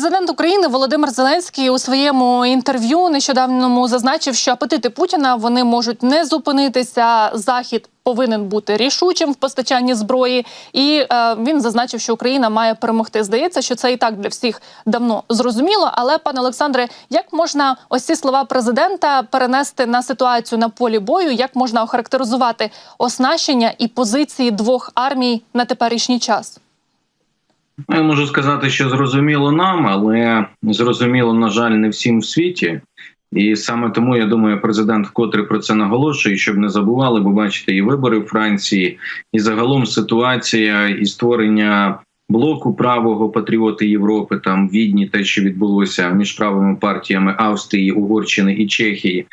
Президент України Володимир Зеленський у своєму інтерв'ю нещодавньому зазначив, що апетити Путіна вони можуть не зупинитися. Захід повинен бути рішучим в постачанні зброї, і е, він зазначив, що Україна має перемогти. Здається, що це і так для всіх давно зрозуміло. Але, пане Олександре, як можна ось ці слова президента перенести на ситуацію на полі бою? Як можна охарактеризувати оснащення і позиції двох армій на теперішній час? Ну, Я можу сказати, що зрозуміло нам, але зрозуміло, на жаль, не всім в світі. І саме тому я думаю, президент вкотре про це наголошує, щоб не забували, бо бачите, і вибори в Франції, і загалом ситуація і створення блоку правого патріоти Європи, там Відні, те, що відбулося між правими партіями Австрії, Угорщини і Чехії,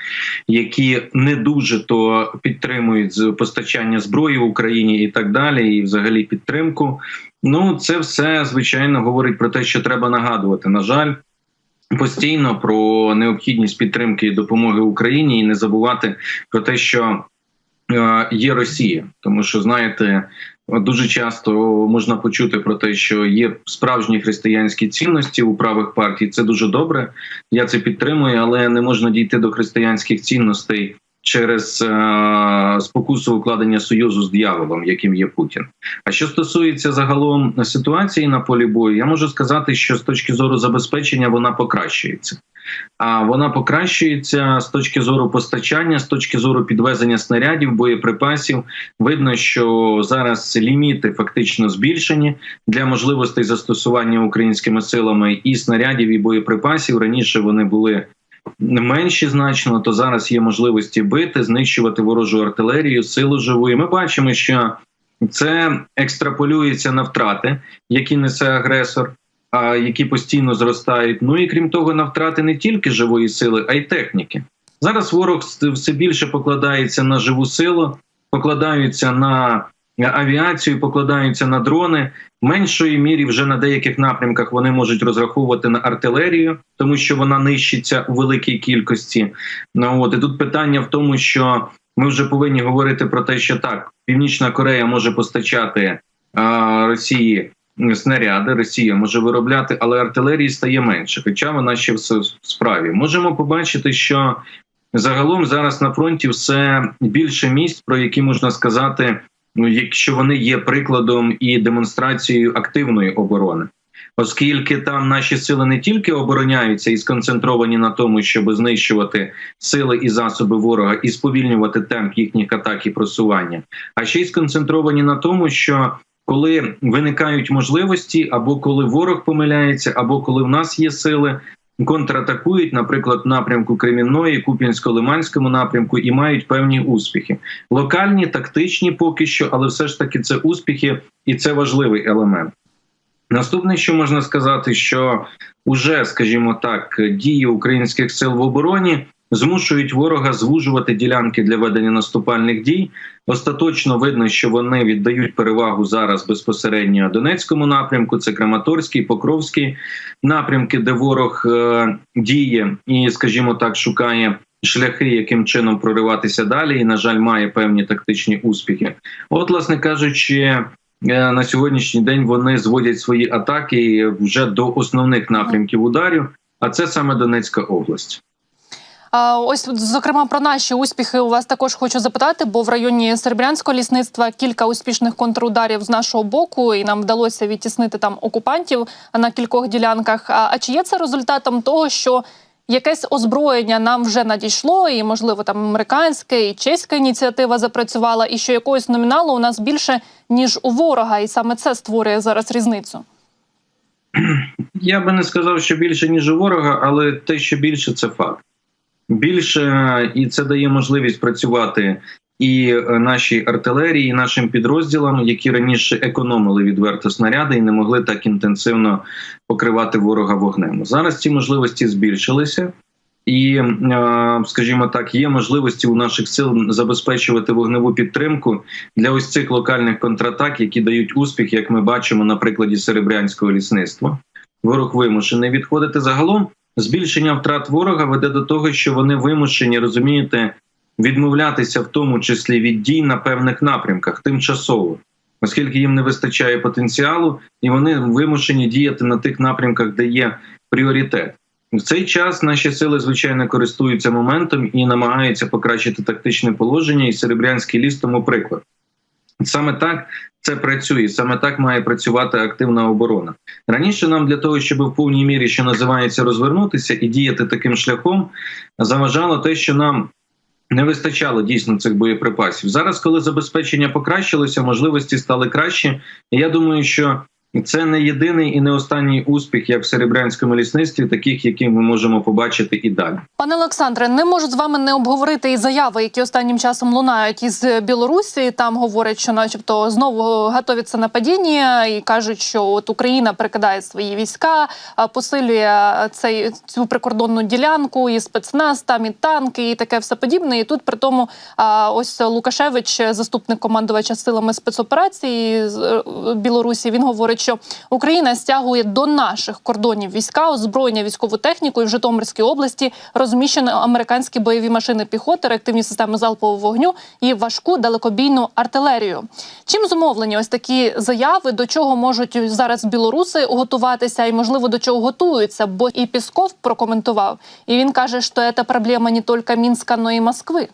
які не дуже то підтримують постачання зброї в Україні і так далі, і взагалі підтримку. Ну, це все звичайно говорить про те, що треба нагадувати. На жаль, постійно про необхідність підтримки і допомоги Україні, і не забувати про те, що е, є Росія, тому що знаєте. Дуже часто можна почути про те, що є справжні християнські цінності у правих партій. Це дуже добре. Я це підтримую, але не можна дійти до християнських цінностей через е, спокусу укладення союзу з дияволом, яким є Путін. А що стосується загалом ситуації на полі бою, я можу сказати, що з точки зору забезпечення вона покращується. А вона покращується з точки зору постачання, з точки зору підвезення снарядів, боєприпасів. Видно, що зараз ліміти фактично збільшені для можливостей застосування українськими силами і снарядів, і боєприпасів. Раніше вони були менші значно, то зараз є можливості бити, знищувати ворожу артилерію, силу живу. І Ми бачимо, що це екстраполюється на втрати, які несе агресор. А які постійно зростають. Ну і крім того, на втрати не тільки живої сили, а й техніки. Зараз ворог все більше покладається на живу силу, покладаються на авіацію, покладаються на дрони. В меншої мірі вже на деяких напрямках вони можуть розраховувати на артилерію, тому що вона нищиться у великій кількості. Ну от і тут питання в тому, що ми вже повинні говорити про те, що так, Північна Корея може постачати а, Росії снаряди. Росія може виробляти, але артилерії стає менше, хоча вона ще в справі. Можемо побачити, що загалом зараз на фронті все більше місць, про які можна сказати, якщо вони є прикладом і демонстрацією активної оборони. Оскільки там наші сили не тільки обороняються і сконцентровані на тому, щоб знищувати сили і засоби ворога і сповільнювати темп їхніх атак і просування, а ще й сконцентровані на тому, що коли виникають можливості, або коли ворог помиляється, або коли в нас є сили, контратакують, наприклад, напрямку Кремінної, Куп'янсько-Лиманському напрямку, і мають певні успіхи. Локальні, тактичні поки що, але все ж таки це успіхи, і це важливий елемент. Наступне, що можна сказати, що уже, скажімо так, дії українських сил в обороні змушують ворога звужувати ділянки для ведення наступальних дій. Остаточно видно, що вони віддають перевагу зараз безпосередньо Донецькому напрямку. Це Краматорський, Покровський напрямки, де ворог е діє і, скажімо так, шукає. Шляхи, яким чином прориватися далі, і на жаль, має певні тактичні успіхи. От, власне кажучи, е, на сьогоднішній день вони зводять свої атаки вже до основних напрямків ударів. А це саме Донецька область. Ось зокрема про наші успіхи у вас також хочу запитати, бо в районі Серебрянського лісництва кілька успішних контрударів з нашого боку, і нам вдалося відтіснити там окупантів на кількох ділянках. А чи є це результатом того, що якесь озброєння нам вже надійшло, і можливо там американська і чеська ініціатива запрацювала, і що якогось номіналу у нас більше ніж у ворога, і саме це створює зараз різницю? Я би не сказав, що більше ніж у ворога, але те, що більше, це факт більше, і це дає можливість працювати і е, нашій артилерії, і нашим підрозділам, які раніше економили відверто снаряди і не могли так інтенсивно покривати ворога вогнем. Зараз ці можливості збільшилися. І, е, скажімо так, є можливості у наших сил забезпечувати вогневу підтримку для ось цих локальних контратак, які дають успіх, як ми бачимо на прикладі серебрянського лісництва. Ворог вимушений відходити загалом. Збільшення втрат ворога веде до того, що вони вимушені розумієте відмовлятися, в тому числі від дій на певних напрямках, тимчасово. оскільки їм не вистачає потенціалу, і вони вимушені діяти на тих напрямках, де є пріоритет. В цей час наші сили звичайно користуються моментом і намагаються покращити тактичне положення. І Серебрянський ліс тому приклад. Саме так це працює, саме так має працювати активна оборона. Раніше нам для того, щоб в повній мірі, що називається, розвернутися і діяти таким шляхом, заважало те, що нам не вистачало дійсно цих боєприпасів. Зараз, коли забезпечення покращилося, можливості стали краще. Я думаю, що це не єдиний і не останній успіх, як в серебрянському лісництві, таких, які ми можемо побачити і далі. Пане Олександре, не можу з вами не обговорити і заяви, які останнім часом лунають із Білорусі. Там говорять, що, начебто, знову готовиться нападіння, і кажуть, що от Україна перекидає свої війська, посилює цей цю прикордонну ділянку, і спецназ, там і танки, і таке все подібне. І тут при тому ось Лукашевич, заступник командувача силами спецоперації е, Білорусі, він говорить, що Україна стягує до наших кордонів війська, озброєння військову техніку і в Житомирській області розміщено американські бойові машини піхоти, реактивні системи залпового вогню і важку далекобійну артилерію. Чим зумовлені ось такі заяви, до чого можуть зараз білоруси готуватися, і можливо до чого готуються? Бо і Пісков прокоментував, і він каже, що це проблема не тільки Мінська, но і Москви.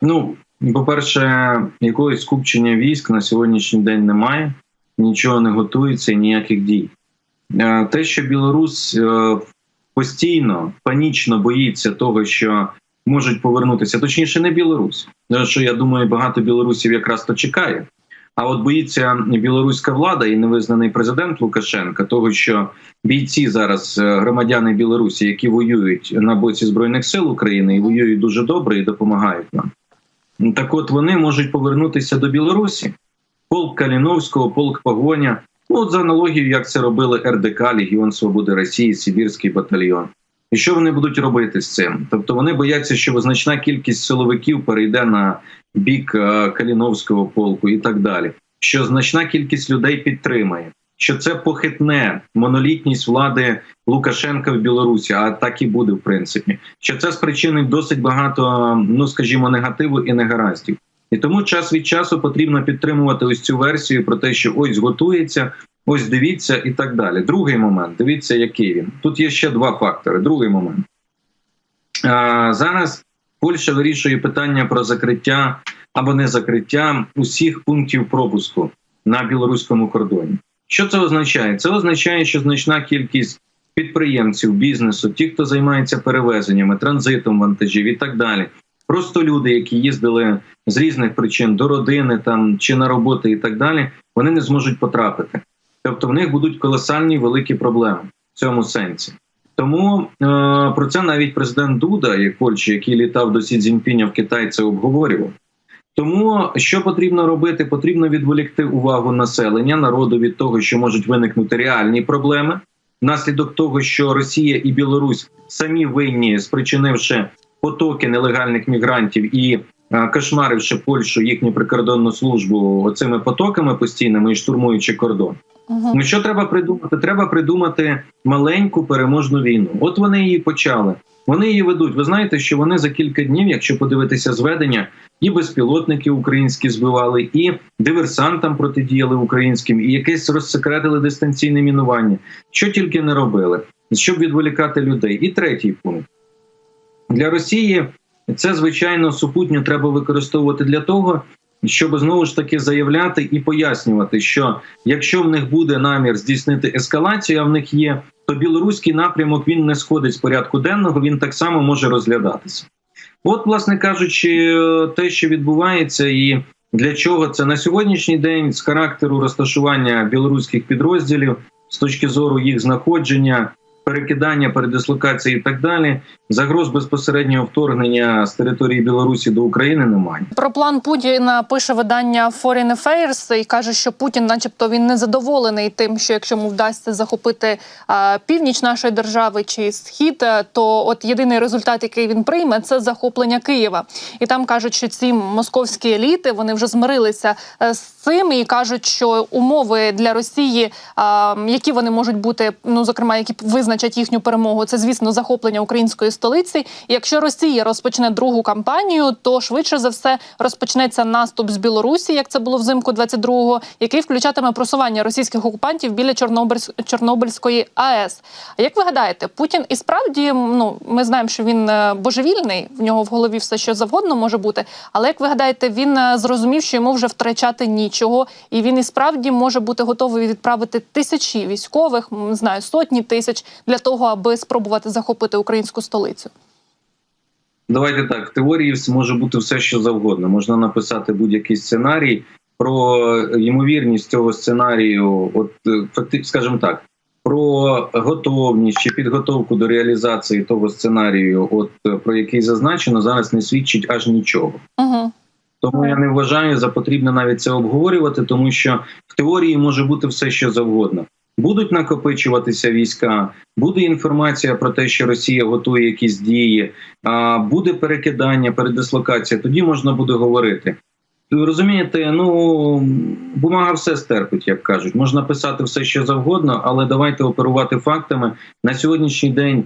Ну, по-перше, якогось скупчення військ на сьогоднішній день немає, нічого не готується і ніяких дій. Е, Те, що Білорусь е, постійно панічно боїться того, що можуть повернутися, точніше, не Білорусь, що я думаю, багато білорусів якраз то чекає. А от боїться білоруська влада і невизнаний президент Лукашенка, того що бійці зараз е, громадяни Білорусі, які воюють на боці збройних сил України і воюють дуже добре і допомагають нам. Так от вони можуть повернутися до Білорусі. Полк Каліновського, полк Погоня. Ну, от за аналогією, як це робили РДК, Легіон Свободи Росії, Сибірський батальйон. І що вони будуть робити з цим? Тобто вони бояться, що значна кількість силовиків перейде на бік е, Каліновського полку і так далі. Що значна кількість людей підтримає, що це похитне монолітність влади Лукашенка в Білорусі, а так і буде в принципі. Що це спричинить досить багато, ну скажімо, негативу і негараздів. І тому час від часу потрібно підтримувати ось цю версію про те, що ось готується, ось дивіться і так далі. Другий момент, дивіться, який він. Тут є ще два фактори. Другий момент. А, зараз Польща вирішує питання про закриття або не закриття усіх пунктів пропуску на білоруському кордоні. Що це означає? Це означає, що значна кількість підприємців, бізнесу, ті, хто займається перевезеннями, транзитом вантажів і так далі. Просто люди, які їздили з різних причин до родини там чи на роботи, і так далі, вони не зможуть потрапити. Тобто, в них будуть колосальні великі проблеми в цьому сенсі. Тому е, про це навіть президент Дуда, як Польщі, який літав до Сі Цзіньпіня в Китай, це обговорював. Тому що потрібно робити? Потрібно відволікти увагу населення, народу від того, що можуть виникнути реальні проблеми, внаслідок того, що Росія і Білорусь самі винні, спричинивши потоки нелегальних мігрантів і кошмаривши Польщу їхню прикордонну службу цими потоками постійними і штурмуючи кордон. Угу. Ну що треба придумати? Треба придумати маленьку переможну війну. От вони її почали. Вони її ведуть. Ви знаєте, що вони за кілька днів, якщо подивитися зведення, і безпілотники українські збивали, і диверсантам протидіяли українським, і якесь розсекретили дистанційне мінування. Що тільки не робили, щоб відволікати людей. І третій пункт для Росії це звичайно супутньо треба використовувати для того, щоб знову ж таки заявляти і пояснювати, що якщо в них буде намір здійснити ескалацію, а в них є, то білоруський напрямок він не сходить з порядку денного, він так само може розглядатися. От, власне кажучи, те, що відбувається, і для чого це на сьогоднішній день з характеру розташування білоруських підрозділів з точки зору їх знаходження, перекидання, передислокації і так далі, загроз безпосереднього вторгнення з території Білорусі до України немає. Про план Путіна пише видання Foreign Affairs і каже, що Путін, начебто, він не задоволений тим, що якщо йому вдасться захопити північ нашої держави чи схід, е, то от єдиний результат, який він прийме, це захоплення Києва. І там кажуть, що ці московські еліти вони вже змирилися е, з цим і кажуть, що умови для Росії, які вони можуть бути, ну зокрема, які визначені визначать їхню перемогу, це звісно захоплення української столиці. І якщо Росія розпочне другу кампанію, то швидше за все розпочнеться наступ з Білорусі, як це було взимку 22-го, який включатиме просування російських окупантів біля Чорнобильсь- Чорнобильської АЕС. А як ви гадаєте, Путін і справді ну ми знаємо, що він е, божевільний, в нього в голові все що завгодно може бути. Але як ви гадаєте, він е, зрозумів, що йому вже втрачати нічого, і він і справді може бути готовий відправити тисячі військових, не знаю, сотні тисяч для того, аби спробувати захопити українську столицю. Давайте так, в теорії може бути все, що завгодно. Можна написати будь-який сценарій. Про ймовірність цього сценарію, от е, скажімо так, про готовність чи підготовку до реалізації того сценарію, от е, про який зазначено, зараз не свідчить аж нічого. Угу. Тому я не вважаю за потрібне навіть це обговорювати, тому що в теорії може бути все, що завгодно. Будуть накопичуватися війська, буде інформація про те, що Росія готує якісь дії, буде перекидання, передислокація. Тоді можна буде говорити. Розумієте, ну бумага все стерпить, як кажуть. Можна писати все, що завгодно, але давайте оперувати фактами. На сьогоднішній день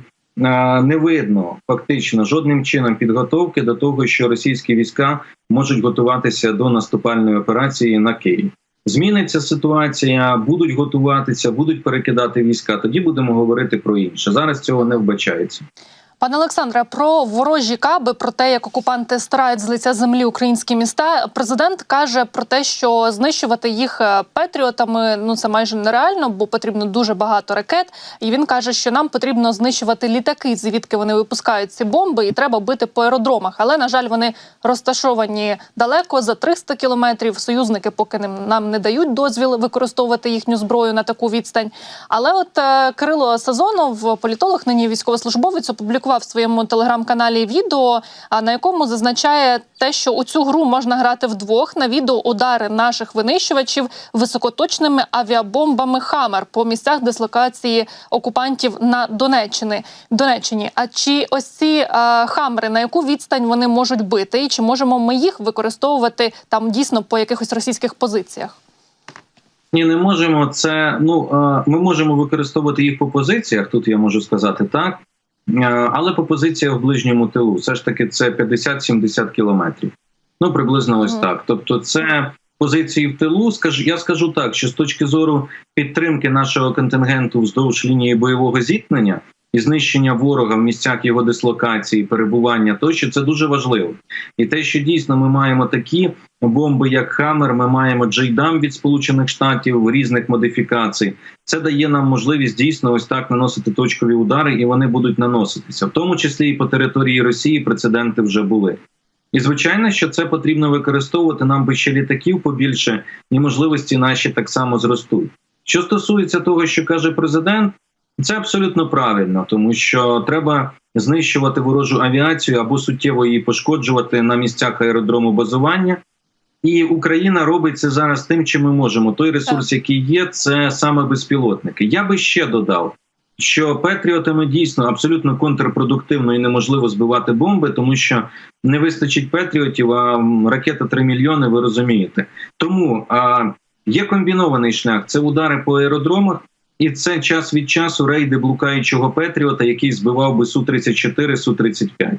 не видно фактично жодним чином підготовки до того, що російські війська можуть готуватися до наступальної операції на Київ. Зміниться ситуація, будуть готуватися, будуть перекидати війська. Тоді будемо говорити про інше. Зараз цього не вбачається. Пане Олександре, про ворожі каби, про те, як окупанти стирають з лиця землі українські міста. Президент каже про те, що знищувати їх е, петріотами ну це майже нереально, бо потрібно дуже багато ракет. І він каже, що нам потрібно знищувати літаки, звідки вони випускають ці бомби, і треба бити по аеродромах. Але на жаль, вони розташовані далеко за 300 кілометрів. Союзники поки нам не дають дозвіл використовувати їхню зброю на таку відстань. Але от е, Кирило Сазонов, політолог, нині військовослужбовець, опублікував в своєму телеграм-каналі відео, а, на якому зазначає те, що у цю гру можна грати вдвох. На відео удари наших винищувачів високоточними авіабомбами Хамер по місцях дислокації окупантів на Донеччини. Донеччині. А чи ось ці е, хамери на яку відстань вони можуть бити, і чи можемо ми їх використовувати там дійсно по якихось російських позиціях? Ні, не можемо. Це ну ми можемо використовувати їх по позиціях. Тут я можу сказати так, але по позиціях в ближньому тилу, все ж таки, це 50-70 кілометрів. Ну приблизно ось так. Тобто, це позиції в тилу. Скажу, я скажу так, що з точки зору підтримки нашого контингенту вздовж лінії бойового зіткнення і знищення ворога в місцях його дислокації, перебування, тощо це дуже важливо. І те, що дійсно ми маємо такі бомби, як Хаммер, ми маємо Джейдам від Сполучених Штатів різних модифікацій. Це дає нам можливість дійсно ось так наносити точкові удари, і вони будуть наноситися, в тому числі і по території Росії. Прецеденти вже були. І звичайно, що це потрібно використовувати нам би ще літаків побільше, і можливості наші так само зростуть. Що стосується того, що каже президент, це абсолютно правильно, тому що треба знищувати ворожу авіацію або суттєво її пошкоджувати на місцях аеродрому базування. І Україна робить це зараз тим, чим ми можемо. Той ресурс, який є, це саме безпілотники. Я би ще додав, що Петріотами дійсно абсолютно контрпродуктивно і неможливо збивати бомби, тому що не вистачить Петріотів, а ракета 3 мільйони, ви розумієте. Тому а, є комбінований шлях: це удари по аеродромах, і це час від часу рейди блукаючого Петріота, який збивав би су 34 су 35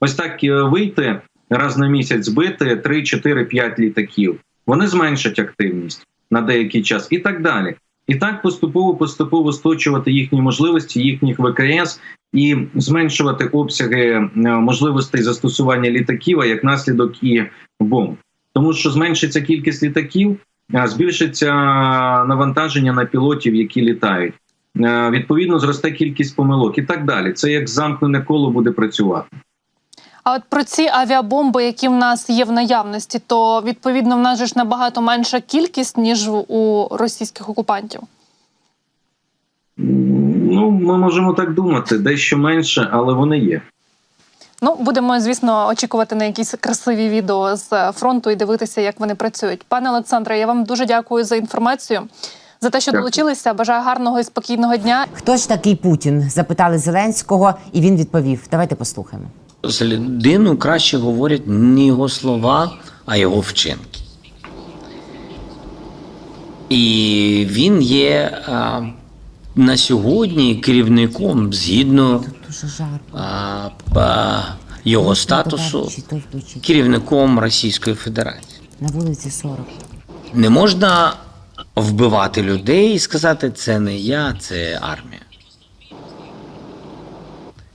Ось так е, вийти раз на місяць збити 3, 4, 5 літаків. Вони зменшать активність на деякий час і так далі. І так поступово поступово сточувати їхні можливості, їхніх ВКС і зменшувати обсяги е, можливостей застосування літаків, а як наслідок і бомб. Тому що зменшиться кількість літаків, збільшиться навантаження на пілотів, які літають. Е, Відповідно, зросте кількість помилок і так далі. Це як замкнене коло буде працювати. А от про ці авіабомби, які в нас є в наявності, то відповідно в нас же ж набагато менша кількість ніж у російських окупантів. Ну, ми можемо так думати, дещо менше, але вони є. Ну, будемо, звісно, очікувати на якісь красиві відео з фронту і дивитися, як вони працюють. Пане Олександре, я вам дуже дякую за інформацію, за те, що долучилися. Бажаю гарного і спокійного дня. Хто ж такий Путін? Запитали Зеленського, і він відповів. Давайте послухаємо. З людиною краще говорять не його слова, а його вчинки. І він є а, на сьогодні керівником згідно а, а, його статусу керівником Російської Федерації. На вулиці 40. Не можна вбивати людей і сказати, це не я, це армія.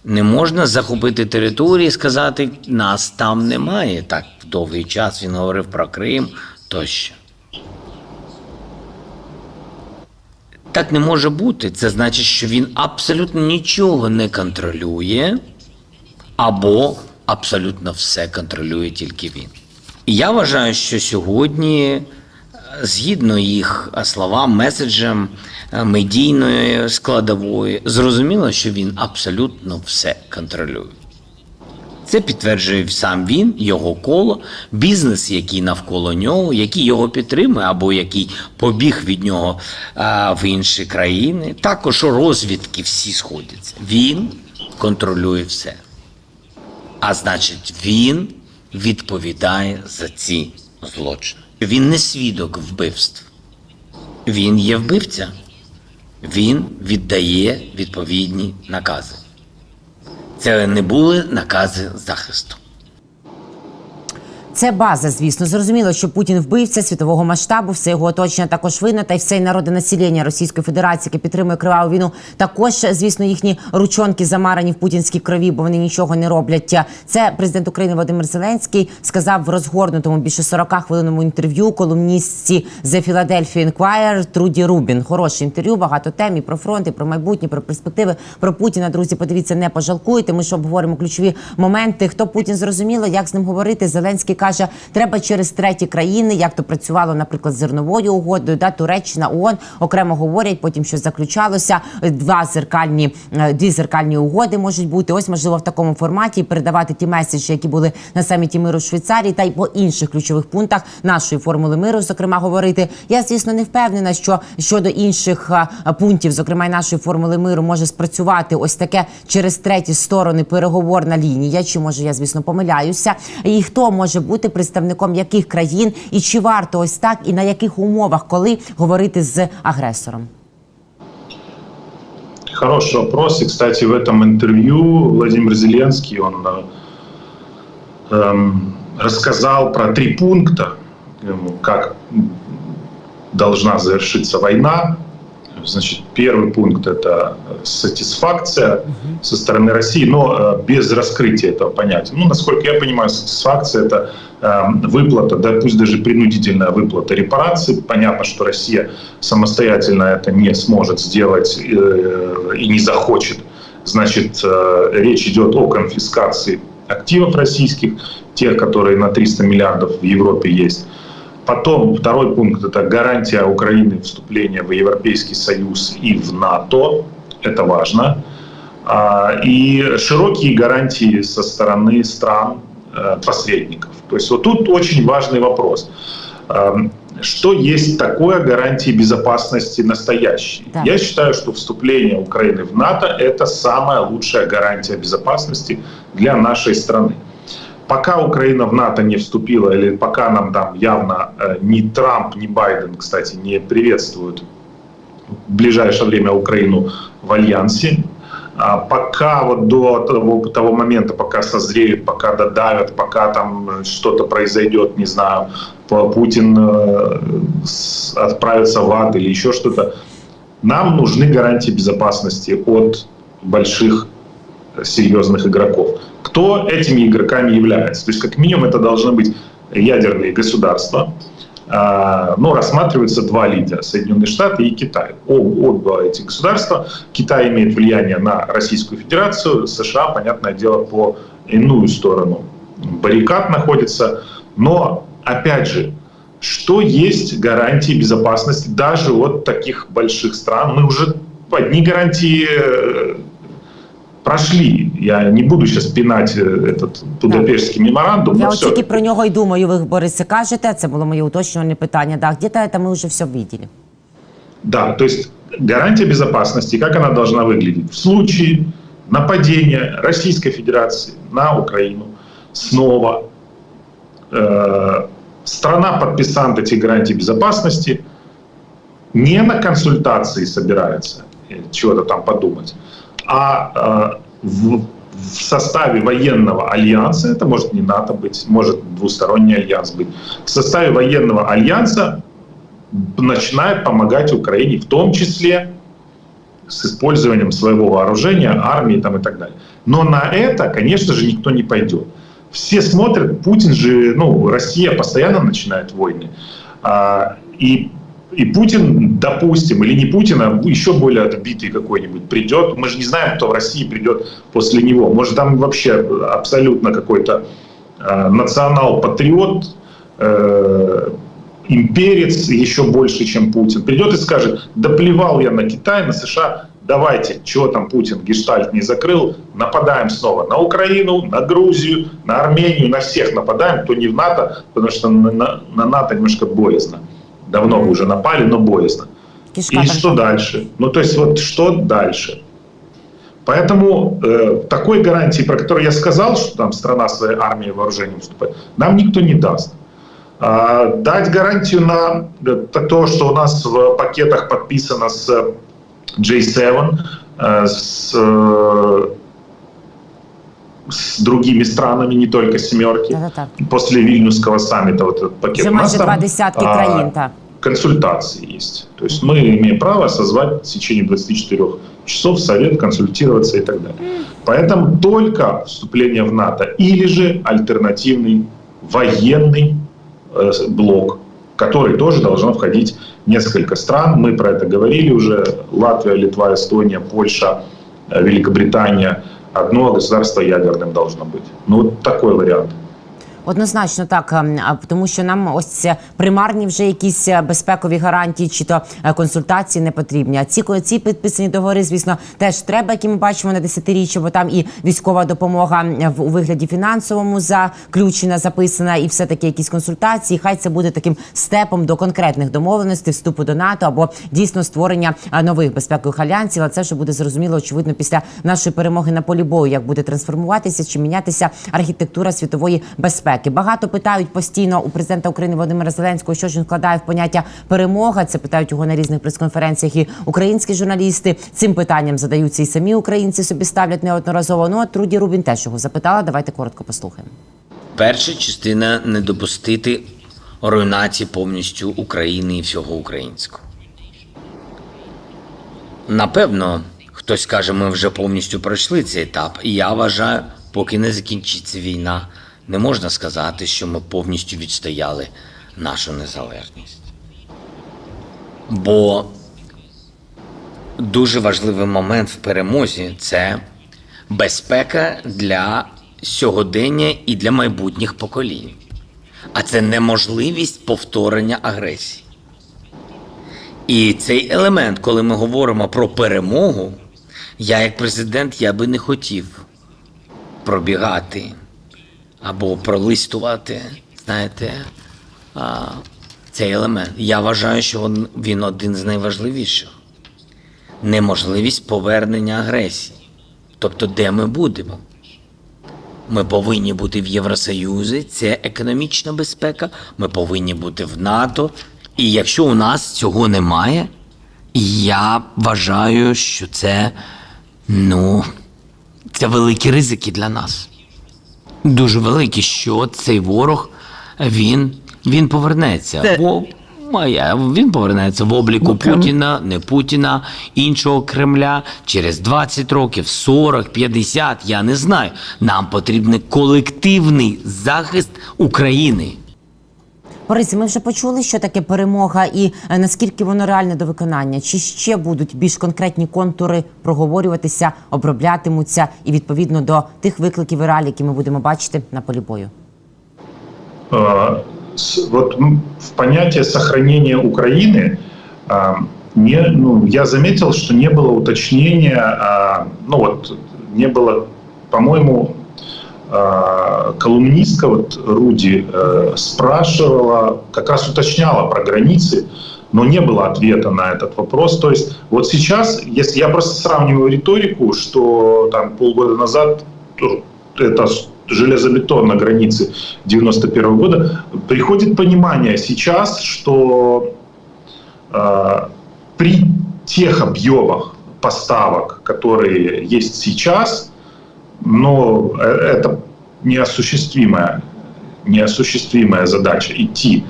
Не можна захопити території і сказати, нас там немає. Так довгий час він говорив про Крим тощо. Так не може бути. Це значить, що він абсолютно нічого не контролює, або абсолютно все контролює тільки він. І я вважаю, що сьогодні, е, згідно їх е, словам, меседжам е, медійної складової, зрозуміло, що він абсолютно все контролює. Це підтверджує сам він, його коло, бізнес, який навколо нього, який його підтримує, або який побіг від нього а, в інші країни. Також розвідки всі сходяться. Він контролює все. А значить, він відповідає за ці злочини. Він не свідок вбивств. Він є вбивця. Він віддає відповідні накази. Це не були накази захисту. Це база, звісно. Зрозуміло, що Путін вбивця світового масштабу, все його оточення також винно, та й все народонаселення Російської Федерації, яке підтримує криваву війну. Також, звісно, їхні ручонки замарані в путінській крові, бо вони нічого не роблять. Це президент України Володимир Зеленський сказав в розгорнутому більше 40 хвилинному інтерв'ю колумністці The Philadelphia Inquirer Труді Рубін. Хороше інтерв'ю, багато тем і про фронт, і про майбутнє, про перспективи, про Путіна. Друзі, подивіться, не пожалкуйте. Ми ж обговоримо ключові моменти. Хто Путін зрозуміло, як з ним говорити. Зеленський каже, треба через треті країни, як то працювало, наприклад, з зерновою угодою, да, Туреччина, ООН окремо говорять, потім що заключалося. Два зеркальні е, дві зеркальні угоди можуть бути. Ось можливо в такому форматі передавати ті меседжі, які були на саміті миру в Швейцарії, та й по інших ключових пунктах нашої формули миру, зокрема, говорити. Я звісно не впевнена, що щодо інших е, пунктів, зокрема й нашої формули миру, може спрацювати ось таке через треті сторони переговорна лінія. Чи може я звісно помиляюся? І хто може бути представником яких країн, і чи варто ось так, і на яких умовах, коли говорити з агресором? Хороший вопрос. И, кстати, в этом интервью Владимир Зеленский, он э, эм, рассказал про три пункта, эм, как должна завершиться война. Значит, первый пункт – это сатисфакция со стороны России, но э, без раскрытия этого понятия. Ну, насколько я понимаю, сатисфакция – это э, выплата, да, пусть даже принудительная выплата репараций. Понятно, что Россия самостоятельно это не сможет сделать э, и не захочет. Значит, э, речь идет о конфискации активов российских, тех, которые на 300 миллиардов в Европе есть. Потом второй пункт – это гарантия Украины вступления в Европейский Союз и в НАТО. Это важно. А, И широкие гарантии со стороны стран-посредников. То есть вот тут очень важный вопрос. Эм, Что есть такое гарантии безопасности настоящие? Да. Я считаю, что вступление Украины в НАТО – это самая лучшая гарантия безопасности для нашей страны пока Украина в НАТО не вступила, или пока нам там явно э, ни Трамп, ни Байден, кстати, не приветствуют в ближайшее время Украину в альянсе, а пока вот до того, того момента, пока созреют, пока додавят, пока там э, что-то произойдет, не знаю, Путин э, отправится в ад или еще что-то, нам нужны гарантии безопасности от больших серьезных игроков. Кто этими игроками является? То есть, как минимум, это должны быть ядерные государства. А, Но рассматриваются два лидера – Соединенные Штаты и Китай. Об- Оба эти государства. Китай имеет влияние на Российскую Федерацию, США, понятное дело, по иную сторону баррикад находится. Но, опять же, что есть гарантии безопасности даже от таких больших стран? Мы уже одни гарантии э, прошли. Я не буду сейчас пинать э, этот Будапештский меморандум, Я но от тільки все. про нього й думаю. Ви Борисе кажете. Це було моє уточнювальне питання. Да, где-то это ми вже все видели. Да, то есть гарантия безопасности, как она должна выглядеть? В случае нападения Российской Федерации на Украину снова э, страна-подписант этих гарантий безопасности не на консультации собирается. э, чего-то там подумать. А э, в, в составе военного альянса, это может не НАТО быть, может двусторонний альянс быть, в составе военного альянса начинает помогать Украине, в том числе с использованием своего вооружения, армии там, и так далее. Но на это, конечно же, никто не пойдет. Все смотрят, Путин же, ну, Россия постоянно начинает войны. А, и, и Путин, допустим, или не Путин, а еще более отбитый какой-нибудь придет. Мы же не знаем, кто в России придет после него. Может, там вообще абсолютно какой-то э, национал-патриот, э, имперец еще больше, чем Путин. Придет и скажет, да плевал я на Китай, на США, давайте, чего там Путин гештальт не закрыл, нападаем снова на Украину, на Грузию, на Армению, на всех нападаем, кто не в НАТО, потому что на, на- на НАТО немножко боязно. Давно вы уже напали, но боязно. Кишка И там что дальше? Ну, то есть вот что дальше? Поэтому э, такой гарантии, про которую я сказал, что там страна своей армией вооружением вступает, нам никто не даст. А, дать гарантию на э, то, что у нас в пакетах подписано с J7, э, с, э, с другими странами, не только семерки, Так-так-так. после Вильнюсского саммита вот этот пакет. Вже У нас майже два десятки а, країн. Так. консультации есть. То есть мы имеем право созвать в течение 24 часов совет, консультироваться и так далее. Поэтому только вступление в НАТО или же альтернативный военный э, блок, который тоже должно входить несколько стран. Мы про это говорили уже. Латвия, Литва, Эстония, Польша, э, Великобритания. Одно государство ядерным должно быть. Ну, вот такой вариант. Однозначно так, ем, тому що нам ось це примарні вже якісь е, безпекові гарантії чи то е, консультації не потрібні. А ці ці підписані договори, звісно, теж треба, які ми бачимо на десятиріччя, бо там і військова допомога е, в у вигляді фінансовому заключена, записана, і все таки якісь консультації. Хай це буде таким степом до конкретних домовленостей вступу до НАТО або дійсно створення е, нових безпекових альянсів. А це вже буде зрозуміло, очевидно, після нашої перемоги на полі бою, як буде трансформуватися чи мінятися архітектура світової безпеки. Багато питають постійно у президента України Володимира Зеленського, що ж він вкладає в поняття перемога. Це питають його на різних прес-конференціях. І українські журналісти цим питанням задаються, і самі українці собі ставлять неодноразово. Ну а Труді Рубін теж його запитала. Давайте коротко послухаємо. Перша частина не допустити руйнації повністю України і всього українського. Напевно, хтось каже, ми вже повністю пройшли цей етап. І я вважаю, поки не закінчиться війна, не можна сказати, що ми повністю відстояли нашу незалежність. Бо дуже важливий момент в перемозі це безпека для сьогодення і для майбутніх поколінь. А це неможливість повторення агресії. І цей елемент, коли ми говоримо про перемогу, я як президент я би не хотів пробігати або пролистувати, знаєте, а, цей елемент. Я вважаю, що він, один з найважливіших. Неможливість повернення агресії. Тобто, де ми будемо? Ми повинні бути в Євросоюзі, це економічна безпека. Ми повинні бути в НАТО. І якщо у нас цього немає, я вважаю, що це ну, це великі ризики для нас. Дуже великі, що цей ворог він, він повернеться. Це- Бо моя, він повернеться в обліку Ну, Путіна, не Путіна, іншого Кремля через 20 років, 40, 50, я не знаю. Нам потрібен колективний захист України. Борисе, ми вже почули, що таке перемога, і е, наскільки воно реальне до виконання. Чи ще будуть більш конкретні контури проговорюватися, оброблятимуться і відповідно до тих викликів і реалій, які ми будемо бачити на полі бою? Э, с- вот м, в понятие сохранения Украины а, не, ну, я заметил, что не было уточнения, а, ну вот не было, по-моему, а, колумнистка вот Руди э, спрашивала, как раз уточняла про границы, но не было ответа на этот вопрос. То есть вот сейчас, если я просто сравниваю риторику, что там полгода назад то это железобетон на границе 91 года, приходит понимание сейчас, что э, при тех объемах поставок, которые есть сейчас, но э, это неосуществимая, неосуществимая задача идти.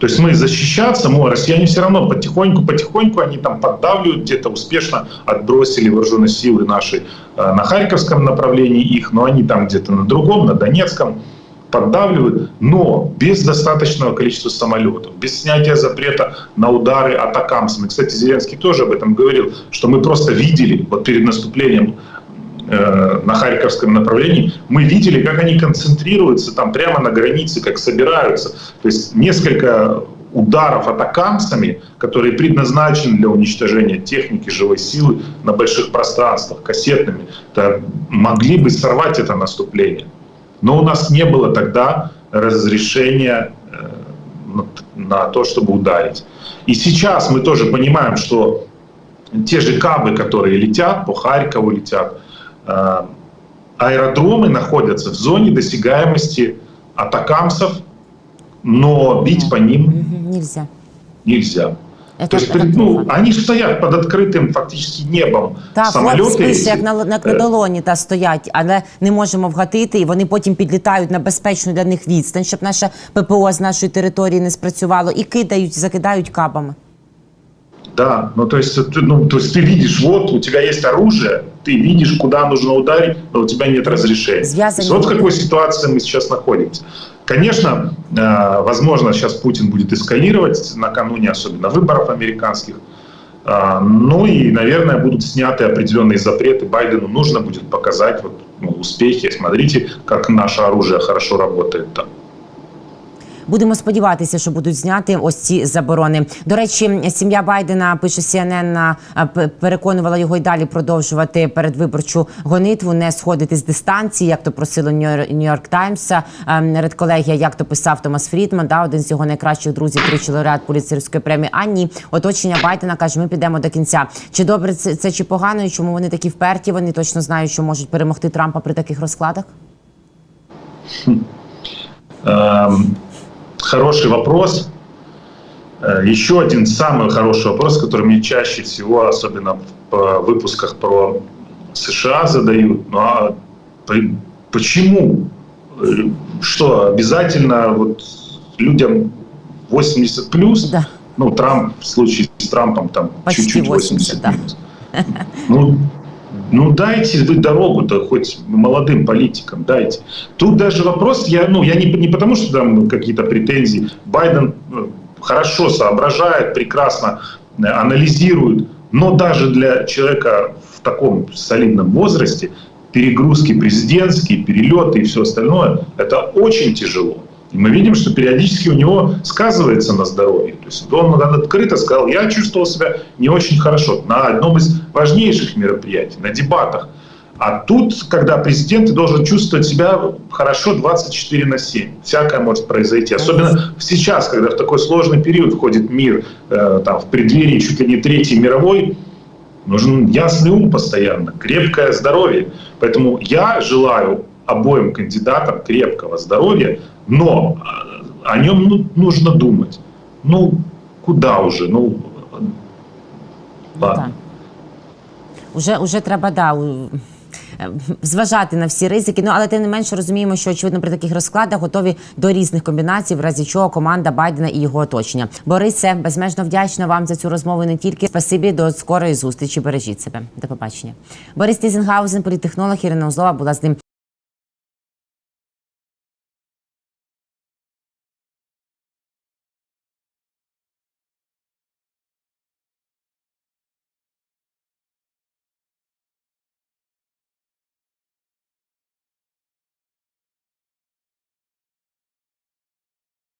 То есть мы защищаться, мы, россияне все равно потихоньку-потихоньку они там поддавливают, где-то успешно отбросили вооруженные силы наши э, на Харьковском направлении их, но они там где-то на другом, на Донецком поддавливают, но без достаточного количества самолетов, без снятия запрета на удары атакамсами. Кстати, Зеленский тоже об этом говорил, что мы просто видели вот перед наступлением на Харьковском направлении, мы видели, как они концентрируются там прямо на границе, как собираются. То есть несколько ударов атакамсами, которые предназначены для уничтожения техники, живой силы на больших пространствах, кассетными, то могли бы сорвать это наступление. Но у нас не было тогда разрешения э, на- то, чтобы ударить. И сейчас мы тоже понимаем, что те же кабы, которые летят, по Харькову летят, э, аэродромы находятся в зоне досягаемости атакамсов, но бить по ним Мгм, Нельзя. нельзя. Это То есть, при- ну, они ж стоят под открытым фактически небом. Так, Самолеты от списи, эти. як на, як на Е, долоні та стоять, але не можемо вгатити, і вони потім підлітають на безпечну для них відстань, щоб наше ППО з нашої території не спрацювало, і кидають, закидають кабами. Да, ну то есть, ты, ну, то есть ты видишь, вот у тебя есть оружие, ты видишь, куда нужно ударить, но у тебя нет разрешения. Есть вот в какой ситуации мы сейчас находимся. Конечно, э, возможно, сейчас Путин будет эскалировать накануне, особенно выборов американских. А, Ну и, наверное, будут сняты определенные запреты. Байдену нужно будет показать вот, ну, успехи. Смотрите, как наше оружие хорошо работает там. Будемо сподіватися, що будуть зняти ось ці заборони. До речі, сім'я Байдена пише CNN, переконувала його й далі продовжувати передвиборчу гонитву, не сходити з дистанції, як то просило Нью-Йорк Таймс. Редколегія, як то писав Томас Фрідман, да, один з його найкращих друзів, тричі лауреат поліцейської премії. А ні, оточення Байдена каже, ми підемо до кінця. Чи добре це, це чи погано? І чому вони такі вперті? Вони точно знають, що можуть перемогти Трампа при таких розкладах? Эм, Хороший вопрос. Э, Еще один самый хороший вопрос, который мне чаще всего, особенно в выпусках про США задают. Ну а почему? Э, Что обязательно вот людям 80 плюс? Да. Ну, Трамп в случае с Трампом там чуть-чуть 80, 80 да. минус. Ну, ну дайте вы дорогу-то хоть молодым политикам, дайте. Тут даже вопрос, я, ну, я не, не потому, что там какие-то претензии. Байден э, хорошо соображает, прекрасно э, анализирует, но даже для человека в таком солидном возрасте перегрузки президентские, перелеты и все остальное, это очень тяжело. И мы видим, что периодически у него сказывается на здоровье. То есть он открыто сказал, я чувствовал себя не очень хорошо на одном из важнейших мероприятий, на дебатах. А тут, когда президент, должен чувствовать себя хорошо 24 на 7. Всякое может произойти. Особенно сейчас, когда в такой сложный период входит мир, э, там, в преддверии чуть ли не третьей мировой, нужен ясный ум постоянно, крепкое здоровье. Поэтому я желаю обоим кандидатам крепкого здоровья, но о нем ну, нужно думать. Ну, куда уже? Ну, ладно. Так. Уже, уже треба да, е, зважати на всі ризики. Ну але тим не менше розуміємо, що очевидно при таких розкладах готові до різних комбінацій, в разі чого команда Байдена і його оточення. Борисе, безмежно вдячна вам за цю розмову. Не тільки спасибі до скорої зустрічі. Бережіть себе. До побачення. Борис Тізенгаузен, політтехнолог Ірина Узлова була з ним